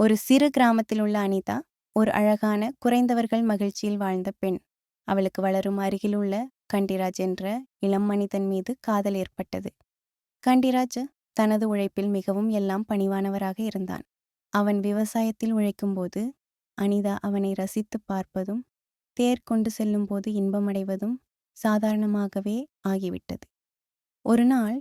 ஒரு சிறு கிராமத்தில் உள்ள அனிதா ஒரு அழகான குறைந்தவர்கள் மகிழ்ச்சியில் வாழ்ந்த பெண். அவளுக்கு வளரும் அருகிலுள்ள கண்டிராஜ் என்ற இளம் மனிதன் மீது காதல் ஏற்பட்டது. கண்டிராஜ் தனது உழைப்பில் மிகவும் எல்லாம் பணிவானவராக இருந்தான். அவன் விவசாயத்தில் உழைக்கும்போது அனிதா அவனை ரசித்து பார்ப்பதும் தேர் கொண்டு செல்லும்போது இன்பமடைவதும் சாதாரணமாகவே ஆகிவிட்டது. ஒரு நாள்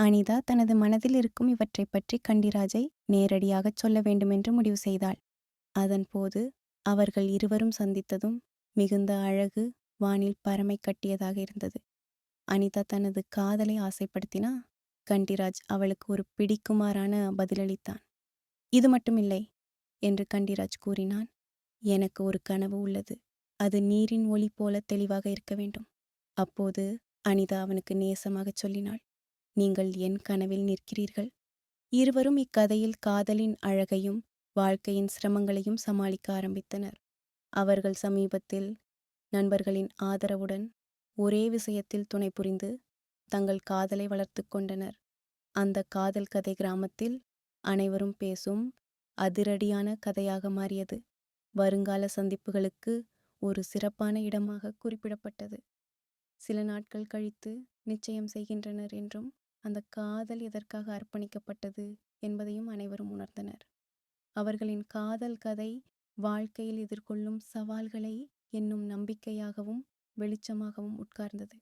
அனிதா தனது மனதில் இருக்கும் இவற்றைப் பற்றி கண்டிராஜை நேரடியாகச் சொல்ல வேண்டுமென்று முடிவு செய்தாள். அதன்போது அவர்கள் இருவரும் சந்தித்ததும் மிகுந்த அழகு வானில் பறமை கட்டியதாக இருந்தது. அனிதா தனது காதலை ஆசைப்படுத்தினா கண்டிராஜ் அவளுக்கு ஒரு பிடிக்குமாறான பதிலளித்தான். இது மட்டுமில்லை என்று கண்டிராஜ் கூறினான். எனக்கு ஒரு கனவு உள்ளது. அது நீரின் ஒளி போல தெளிவாக இருக்க வேண்டும். அப்போது அனிதா அவனுக்கு நேசமாகச் சொல்லினாள். நீங்கள் என் கனவில் நிற்கிறீர்கள். இருவரும் இக்கதையில் காதலின் அழகையும் வாழ்க்கையின் சிரமங்களையும் சமாளிக்க ஆரம்பித்தனர். அவர்கள் சமீபத்தில் நண்பர்களின் ஆதரவுடன் ஒரே விஷயத்தில் துணை புரிந்து தங்கள் காதலை வளர்த்து கொண்டனர். அந்த காதல் கதை கிராமத்தில் அனைவரும் பேசும் அதிரடியான கதையாக மாறியது. வருங்கால சந்திப்புகளுக்கு ஒரு சிறப்பான இடமாக குறிப்பிடப்பட்டது. சில நாட்கள் கழித்து நிச்சயம் செய்கின்றனர் என்றும் அந்த காதல் எதற்காக அர்ப்பணிக்கப்பட்டது என்பதையும் அனைவரும் உணர்ந்தனர். அவர்களின் காதல் கதை வாழ்க்கையில் எதிர்கொள்ளும் சவால்களை என்னும் நம்பிக்கையாகவும் வெளிச்சமாகவும் உட்கார்ந்தது.